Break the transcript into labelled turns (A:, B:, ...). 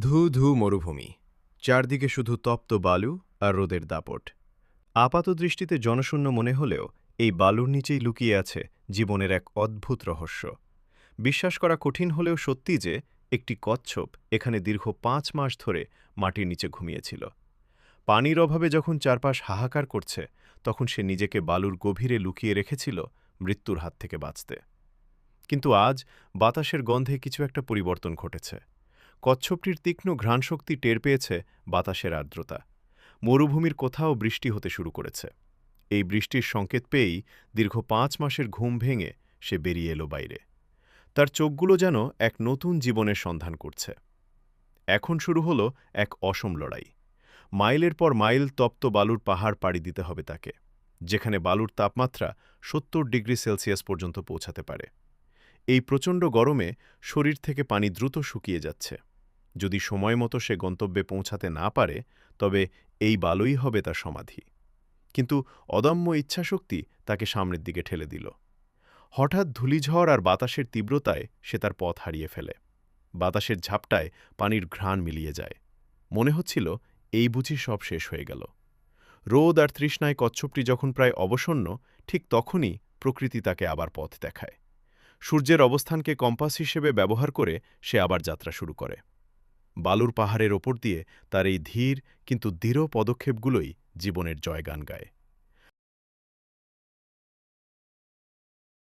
A: ধু ধু মরুভূমি, চারদিকে শুধু তপ্ত বালু আর রোদের দাপট। আপাত দৃষ্টিতে জনশূন্য মনে হলেও এই বালুর নিচেই লুকিয়ে আছে জীবনের এক অদ্ভুত রহস্য। বিশ্বাস করা কঠিন হলেও সত্যি যে, একটি কচ্ছপ এখানে দীর্ঘ পাঁচ মাস ধরে মাটির নিচে ঘুমিয়েছিল। পানির অভাবে যখন চারপাশ হাহাকার করছে, তখন সে নিজেকে বালুর গভীরে লুকিয়ে রেখেছিল মৃত্যুর হাত থেকে বাঁচতে। কিন্তু আজ বাতাসের গন্ধে কিছু একটা পরিবর্তন ঘটেছে। কচ্ছপটির তীক্ষ্ণ ঘ্রাণশক্তি টের পেয়েছে বাতাসের আর্দ্রতা। মরুভূমির কোথাও বৃষ্টি হতে শুরু করেছে। এই বৃষ্টির সংকেত পেয়েই দীর্ঘ পাঁচ মাসের ঘুম ভেঙে সে বেরিয়ে এলো বাইরে। তার চোখগুলো যেন এক নতুন জীবনের সন্ধান করছে। এখন শুরু হলো এক অসম লড়াই। মাইলের পর মাইল তপ্ত বালুর পাহাড় পাড়ি দিতে হবে তাকে, যেখানে বালুর তাপমাত্রা সত্তর ডিগ্রি সেলসিয়াস পর্যন্ত পৌঁছাতে পারে। এই প্রচণ্ড গরমে শরীর থেকে পানি দ্রুত শুকিয়ে যাচ্ছে। যদি সময় মতো সে গন্তব্যে পৌঁছাতে না পারে, তবে এই বালুই হবে তার সমাধি। কিন্তু অদম্য ইচ্ছাশক্তি তাকে সামনের দিকে ঠেলে দিল। হঠাৎ ধূলিঝড় আর বাতাসের তীব্রতায় সে তার পথ হারিয়ে ফেলে। বাতাসের ঝাপটায় পানির ঘ্রাণ মিলিয়ে যায়। মনে হচ্ছিল এই বুঝি সব শেষ হয়ে গেল। রোদ আর তৃষ্ণায় কচ্ছপটি যখন প্রায় অবসন্ন, ঠিক তখনই প্রকৃতি তাকে আবার পথ দেখায়। সূর্যের অবস্থানকে কম্পাস হিসেবে ব্যবহার করে সে আবার যাত্রা শুরু করে। বালুর পাহাড়ের ওপর দিয়ে তার এই ধীর কিন্তু দৃঢ় পদক্ষেপগুলোই জীবনের জয়গান গায়।